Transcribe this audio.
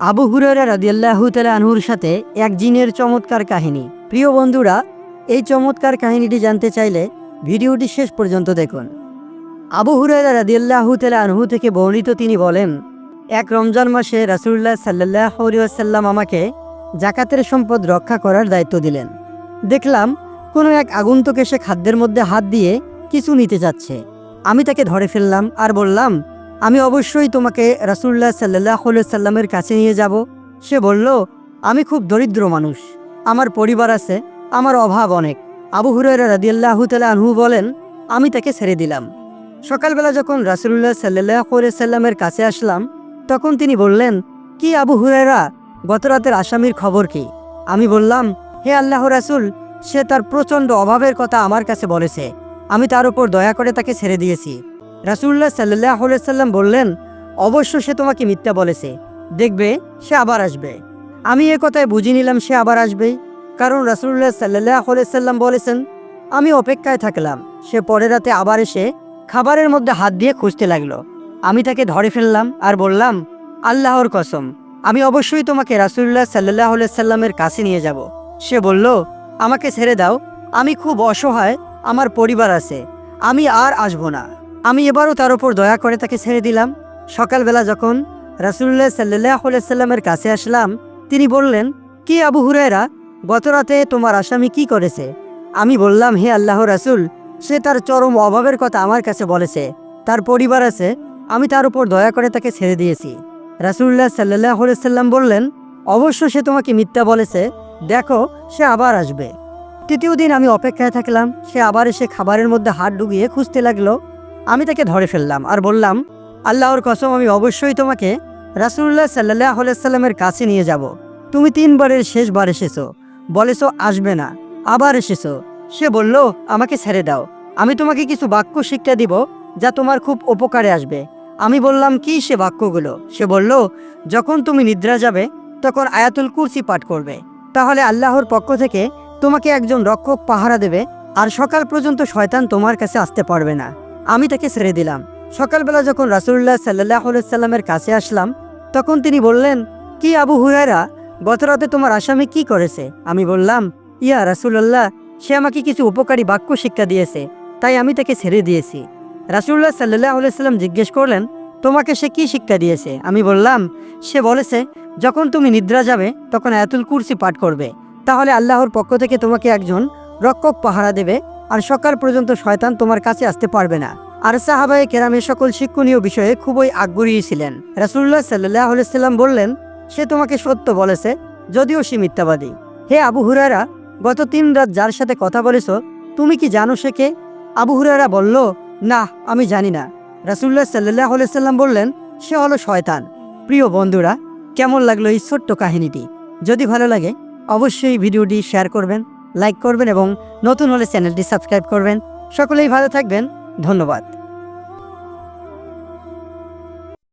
আবু হুরেরা রাদিয়াল্লাহু আনহুর সাথে এক জিনের চমৎকার কাহিনী। প্রিয় বন্ধুরা, এই চমৎকার কাহিনীটি জানতে চাইলে ভিডিওটি শেষ পর্যন্ত দেখুন। আবু হুরেরা রাদিয়াল্লাহু আনহু থেকে বর্ণিত তিনি বলেন, এক রমজান মাসে রাসুল্লাহ সাল্লাহ সাল্লাম আমাকে জাকাতের সম্পদ রক্ষা করার দায়িত্ব দিলেন। দেখলাম কোনো এক আগন্তুক এসে খাদ্যের মধ্যে হাত দিয়ে কিছু নিতে যাচ্ছে। আমি তাকে ধরে ফেললাম আর বললাম আমি অবশ্যই তোমাকে রাসুল্লাহ সাল্লাহ সাল্লামের কাছে নিয়ে যাব। সে বলল, আমি খুব দরিদ্র মানুষ। আমার পরিবার আছে, আমার অভাব অনেক। আবু হুরাইরা রাদিয়াল্লাহু তালা আনহু বলেন, আমি তাকে ছেড়ে দিলাম। সকালবেলা যখন রাসুল্লাহ সাল্লাহ সাল্লামের কাছে আসলাম, তখন তিনি বললেন, কি আবু হুরাইরা গত রাতের আসামির খবর কি? আমি বললাম, হে আল্লাহ রাসুল, সে তার প্রচণ্ড অভাবের কথা আমার কাছে বলেছে। আমি তার উপর দয়া করে তাকে ছেড়ে দিয়েছি। রাসুল্লাহ সাল্লাহ সাল্লাম বললেন, অবশ্য সে তোমাকে মিথ্যা বলেছে। দেখবে, সে আবার আসবে। আমি এ কথায় বুঝে নিলাম সে আবার আসবেই কারণ রাসুল্লাহ সাল্লাহ সাল্লাম বলেছেন, আমি অপেক্ষায় থাকলাম। সে পরের রাতে আবার এসে খাবারের মধ্যে হাত দিয়ে খুঁজতে লাগল। আমি তাকে ধরে ফেললাম আর বললাম, আল্লাহর কসম, আমি অবশ্যই তোমাকে রাসুল্লাহ সাল্লাহ সাল্লামের কাছে নিয়ে যাব। সে বলল, আমাকে ছেড়ে দাও। আমি খুব অসহায়। আমার পরিবার আছে। আমি আর আসব না। আমি এবারও তার উপর দয়া করে তাকে ছেড়ে দিলাম। সকালবেলা যখন রাসুল্লাহ সাল্লাহ সাল্লামের কাছে আসলাম, তিনি বললেন, কি আবু হুরায়রা? গত রাতে তোমার আসামি কি করেছে? আমি বললাম, হে আল্লাহ রাসুল, সে তার চরম অভাবের কথা আমার কাছে বলেছে। তার পরিবার আছে, আমি তার উপর দয়া করে তাকে ছেড়ে দিয়েছি। রাসুল্লাহ সাল্লাহ সাল্লাম বললেন, অবশ্য সে তোমাকে মিথ্যা বলেছে। দেখো, সে আবার আসবে। তৃতীয় দিন আমি অপেক্ষায় থাকলাম, সে আবার এসে খাবারের মধ্যে হাত ডুবিয়ে খুঁজতে লাগল। আমি তাকে ধরে ফেললাম আর বললাম, আল্লাহর কসম, আমি অবশ্যই তোমাকে রাসুল্লাহ সাল্লাহ সাল্লামের কাছে নিয়ে যাব। তুমি তিনবারের শেষবার এসেছ। বলেছ, আসবে না। আবার এসেছ। সে বলল, আমাকে ছেড়ে দাও। আমি তোমাকে কিছু বাক্য শিক্ষা দিব যা তোমার খুব উপকারে আসবে। আমি বললাম, কি সে বাক্যগুলো? সে বলল, যখন তুমি নিদ্রা যাবে, তখন আয়াতুল কুরসি পাঠ করবে। তাহলে আল্লাহর পক্ষ থেকে তোমাকে একজন রক্ষক পাহারা দেবে আর সকাল পর্যন্ত শয়তান তোমার কাছে আসতে পারবে না। আমি তাকে ছেড়ে দিলাম। সকালবেলা যখন রাসুল্লাহ সাল্লাহ সাল্লামের কাছে আসলাম, তখন তিনি বললেন, কি আবু হুয়ারা গত রাতে তোমার আসামি কি করেছে? আমি বললাম, ইয়া রাসুল্লাহ সে আমাকে কিছু উপকারী বাক্য শিক্ষা দিয়েছে, তাই আমি তাকে ছেড়ে দিয়েছি। রাসুল্লাহ সাল্লাহ সাল্লাম জিজ্ঞেস করলেন, তোমাকে সে কি শিক্ষা দিয়েছে? আমি বললাম, সে বলেছে, যখন তুমি নিদ্রা যাবে, তখন আয়াতুল কুরসি পাঠ করবে। তাহলে আল্লাহর পক্ষ থেকে তোমাকে একজন রক্ষক পাহারা দেবে, আর সকাল পর্যন্ত শয়তান তোমার কাছে আসতে পারবে না। আর সাহাবায়ে কেরামের সকল শিক্ষণীয় বিষয়ে খুবই আগ্রহী ছিলেন। রাসুল্লাহ সাল্লাহ সাল্লাম বললেন, সে তোমাকে সত্য বলেছে, যদিও সে মিথ্যাবাদী। হে আবু হুরারা গত তিন রাত যার সাথে কথা বলেছ, তুমি কি জানো সে কে? আবু হুরারা বলল, না, আমি জানি না। রাসুল্লাহ সাল্লাহ সাল্লাম বললেন, সে হলো শয়তান। প্রিয় বন্ধুরা, কেমন লাগল এই ছোট্ট কাহিনীটি? যদি ভালো লাগে, অবশ্যই ভিডিওটি শেয়ার করবেন। লাইক করবেন এবং নতুন হলে চ্যানেলটি সাবস্ক্রাইব করবেন। সকলেই ভালো থাকবেন। ধন্যবাদ।